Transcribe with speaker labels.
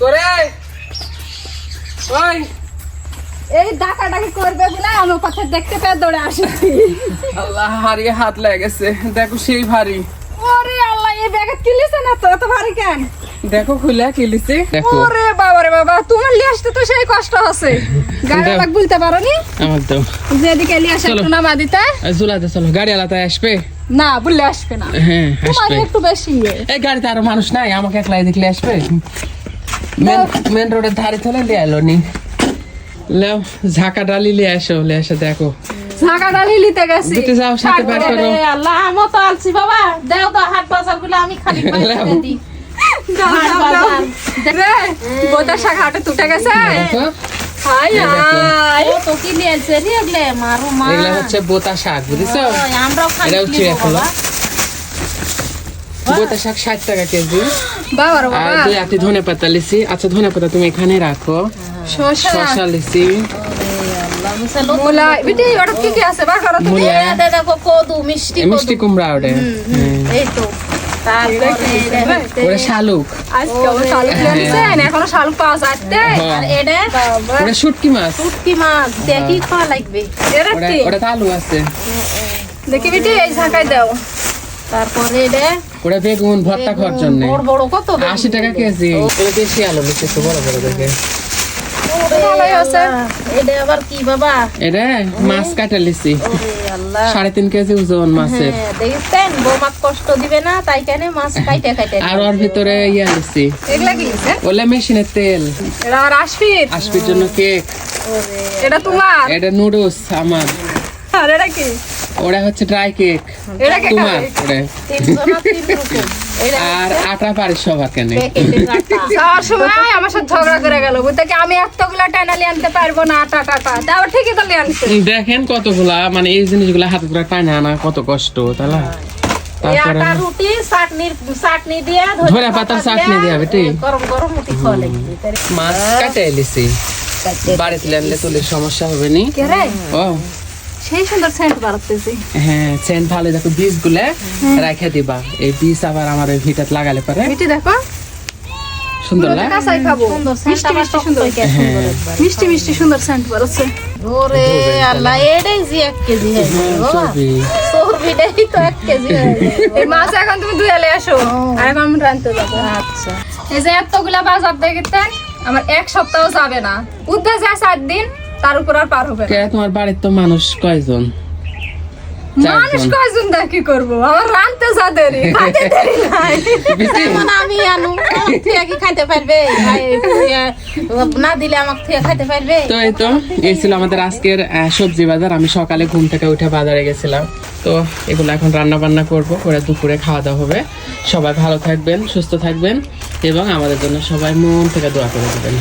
Speaker 1: করে ওই!
Speaker 2: এই ডাকাডাকি করবে বলে আমার কথা দেখতে পেয়ে দৌড়ে আসেছি।
Speaker 1: আল্লাহ হারিয়ে হাত দেখো সেই ভারী।
Speaker 2: ওরে আল্লাহ এই ব্যাগে কিলিছে না তো? এত ভারী কেন?
Speaker 1: দেখো খুলে কিলিছে
Speaker 2: ওরে বাবা রে বাবা তোমার লিয়ে আসতে তো সেই কষ্ট আছে গাড়ি লাগ বলতে পারো নি
Speaker 1: আমার তো
Speaker 2: যেদিকে লিয়ে আসে
Speaker 1: চলো।
Speaker 2: একটু নামা দিতে।
Speaker 1: জুলাতে চলো গাড়ি আলাদা আসবে?
Speaker 2: না বললে আসবে না।
Speaker 1: হ্যাঁ
Speaker 2: তোমার একটু বেশি।
Speaker 1: এই গাড়িতে আরও মানুষ নাই আমাকে একলাই দেখলে আসবে? মেন মেন রোডের ধারে চলে লিয়ে এলো নি। লেও ঝাঁকা ডালি লিয়ে আসো লিয়ে এসে দেখো।
Speaker 2: ঝাঁকা ডালি নিতে গেছি।
Speaker 1: যাও সাথে বের করো
Speaker 3: আল্লাহ আমও তো আলছি বাবা। দেও তো হাট বাজারগুলো আমি খালি। বাজার।
Speaker 2: দেখবে বোতা শাক হাটে তুটে গেছে।
Speaker 1: দেখো। হচ্ছে বোতা শাক ষাট টাকা কেজি।
Speaker 2: বাবা
Speaker 1: আর দুই আটি ধনে পাতা লিছি। আচ্ছা ধনে পাতা তুমি এখানে রাখো।
Speaker 2: শসা।
Speaker 3: মিষ্টি
Speaker 1: কুমড়া ওটা।
Speaker 3: এই তো।
Speaker 1: শালুক।
Speaker 2: শালুক নিয়ে দিছেন এখনও শালুক পাওয়া যাচ্ছে
Speaker 3: এটা
Speaker 1: শুটকি মাছ।
Speaker 3: শুটকি মাছ। দেখি খাওয়া লাগবে।
Speaker 1: ওটা আলু আছে।
Speaker 2: দেখি বিটি এই ঝাঁকাই দাও।
Speaker 3: তারপরে এটা
Speaker 1: ওটা বেগুন ভর্তা খাওয়ার জন্য।
Speaker 3: বড় বড় কত দাম?
Speaker 1: আশি টাকা কেজি। ওটা দেশি আলু একটু বড় বড় দেখে।
Speaker 3: ওরে
Speaker 2: ভালোই আছে।
Speaker 3: আল্লাহ, এটা আবার কি বাবা?
Speaker 1: এটা মাছ কাটা লিছি সাড়ে তিন কেজি ওজন মাছের।
Speaker 3: হ্যাঁ, দেখছেন? কষ্ট দিবে না তাই কেন মাছ কাইটে কাইটে।
Speaker 1: আর ওর ভিতরে ইয়া লিছি
Speaker 2: এগুলা কি লিছে
Speaker 1: ওলা মেশিনের তেল।
Speaker 2: এটা আর আসফিট
Speaker 1: আসপির জন্য কেক।
Speaker 2: এটা তোমার
Speaker 1: এটা নুডলস আমার।
Speaker 2: আর এটা কি?
Speaker 1: ওটা হচ্ছে ড্রাই কেক তোমার আর আটা পারিস সবার কেন।
Speaker 2: সময় আমার সাথে ঝগড়া করে গেল। বুঝতে আমি এতগুলা টানালি আনতে পারব না আটা টাটা তারপর ঠিকই তো আনছে
Speaker 1: দেখেন কতগুলা মানে এই জিনিসগুলা হাতে করে টানে আনা কত কষ্ট তাহলে
Speaker 3: এই আটা রুটি চাটনির চাটনি দিয়ে
Speaker 1: ধরে পাতার চাটনি দিয়া বেটি।
Speaker 3: গরম গরম রুটি খাওয়া লাগবে
Speaker 1: মাছ কাটে লিছি বাড়িতে আনলে তুলে সমস্যা হবে নি? ও।
Speaker 2: সেই সুন্দর সেন্ট বাড়াতেছি।
Speaker 1: হ্যাঁ চেন ভালো দেখো বীজগুলা রাখে দিবা। এই বীজ আবার আমার ভিটাত লাগালে পারে।
Speaker 2: বিটি দেখো।
Speaker 1: সুন্দর
Speaker 2: কাঁচাই খাব। মিষ্টি মিষ্টি সুন্দর।
Speaker 1: হ্যাঁ।
Speaker 2: মিষ্টি মিষ্টি সুন্দর সেন্ট বাড়াচ্ছে।
Speaker 3: ওরে আল্লাহ এটাই যে এক কেজি হয়ে
Speaker 1: চর্বি।
Speaker 3: চর্বিটাই তো এক কেজি হয়ে।
Speaker 2: এই মাছ এখন তুমি ধুয়ে এলে আসো। আর এখন আমি রানতে যাব।
Speaker 3: আচ্ছা।
Speaker 2: এই যে এতগুলা বাজার দেখতে আমার এক সপ্তাহ যাবে না। যায় চার দিন। তার উপর আর পার হবে
Speaker 1: কে তোমার বাড়ির তো মানুষ কয়জন?
Speaker 2: মানুষ কয়জন দা কি করব? আমার রানতে যাদের খাইতে দেরি নাই।
Speaker 3: যেমন আমি আনু থুয়া কি খাইতে পারবে? না দিলে আমাকে থুয়া খাইতে পারবে?
Speaker 1: তো এই তো এই ছিল আমাদের আজকের আহ, সবজি বাজার। আমি সকালে ঘুম থেকে উঠে বাজারে গেছিলাম। তো এগুলো এখন রান্না বান্না করব করে দুপুরে খাওয়া দাওয়া হবে। সবাই ভালো থাকবেন সুস্থ থাকবেন এবং আমাদের জন্য সবাই মন থেকে দোয়া করে দেবেন।